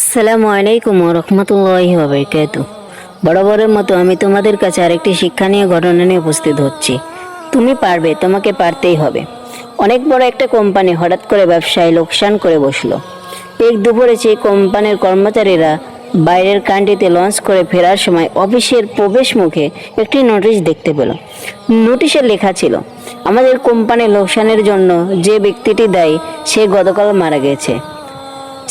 আসসালামু আলাইকুম রহমতুল্লাহি বাবরকাত বরাবরের মতো আমি তোমাদের কাছে আরেকটি শিক্ষণীয় ঘটনা নিয়ে উপস্থিত হচ্ছি। তুমি পারবে, তোমাকে পারতেই হবে। অনেক বড় একটা কোম্পানি হঠাৎ করে ব্যবসায় লোকসান করে বসল। এক দুপুরে সেই কোম্পানির কর্মচারীরা বাইরের কান্ট্রিতে লঞ্চ করে ফেরার সময় অফিসের প্রবেশ মুখে একটি নোটিশ দেখতে পেল। নোটিশে লেখা ছিল, আমাদের কোম্পানির লোকসানের জন্য যে ব্যক্তিটি দায়ী, সে গতকাল মারা গেছে।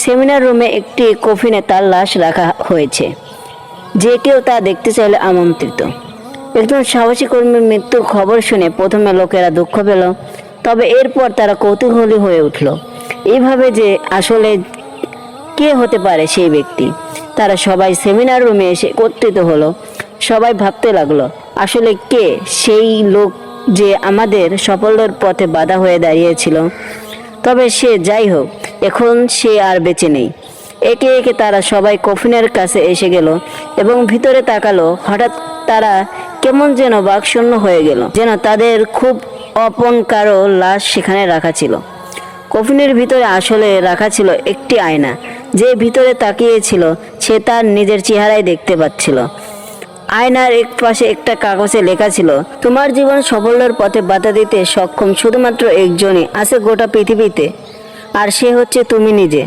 সেমিনার রুমে একটি কফিনে তার লাশ রাখা হয়েছে, যে কেউ তা দেখতে চাইলে আমন্ত্রিত। একজন সাহসী কর্মীর মৃত্যুর খবর শুনে প্রথমে লোকেরা দুঃখ পেল, তবে এরপর তারা কৌতূহলী হয়ে উঠল। এইভাবে যে আসলে কে হতে পারে সেই ব্যক্তি, তারা সবাই সেমিনার রুমে এসে একত্রিত হলো। সবাই ভাবতে লাগল, আসলে কে সেই লোক যে আমাদের সাফল্যের পথে বাধা হয়ে দাঁড়িয়েছিল? তবে সে যাই হোক এখন সে আর বেঁচে নেই। একে একে তারা সবাই কফিনের কাছে এসে গেল এবং ভিতরে তাকালো। হঠাৎ তারা কেমন যেন বাকশূন্য হয়ে গেল, যেন তাদের খুব অপন কারও লাশ সেখানে রাখা ছিল। কফিনের ভিতরে আসলে রাখা ছিল একটি আয়না। যে ভিতরে তাকিয়েছিল, সে তার নিজের চেহারাই দেখতে পাচ্ছিল। আয়নার এক পাশে একটা কাগজে লেখা ছিল, তোমার জীবন সাফল্যের পথে বাধা দিতে সক্ষম শুধুমাত্র একজনই আছে গোটা পৃথিবীতে। আর সে হচ্ছে তুমি নিজে।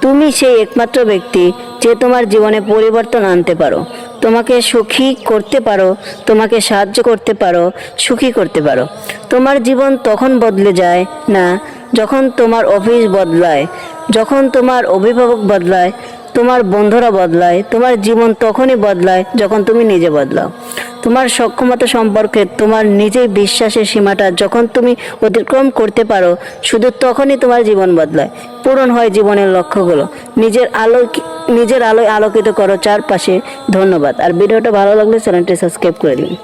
তুমি সেই একমাত্র ব্যক্তি যে তোমার জীবনে পরিবর্তন আনতে পারো। তোমাকে সুখী করতে পারো, তোমাকে সাহায্য করতে পারো, সুখী করতে পারো। তোমার জীবন তখন বদলে যায় না, যখন তোমার অফিস বদলায়, যখন তোমার অভিভাবক বদলায় তোমার বন্ধুরা বদলায়, তোমার জীবন তখনই বদলায় যখন তুমি নিজে বদলাও। তোমার সক্ষমতা সম্পর্কে তোমার নিজেই বিশ্বাসের সীমাটা যখন তুমি অতিক্রম করতে পারো, শুধু তখনই তোমার জীবন বদলায়। পূরণ হয় জীবনের লক্ষ্যগুলো। নিজের আলো নিজের আলোয় আলোকিত করো চারপাশে। ধন্যবাদ। আর ভিডিওটা ভালো লাগলে চ্যানেলটি সাবস্ক্রাইব করে দিন।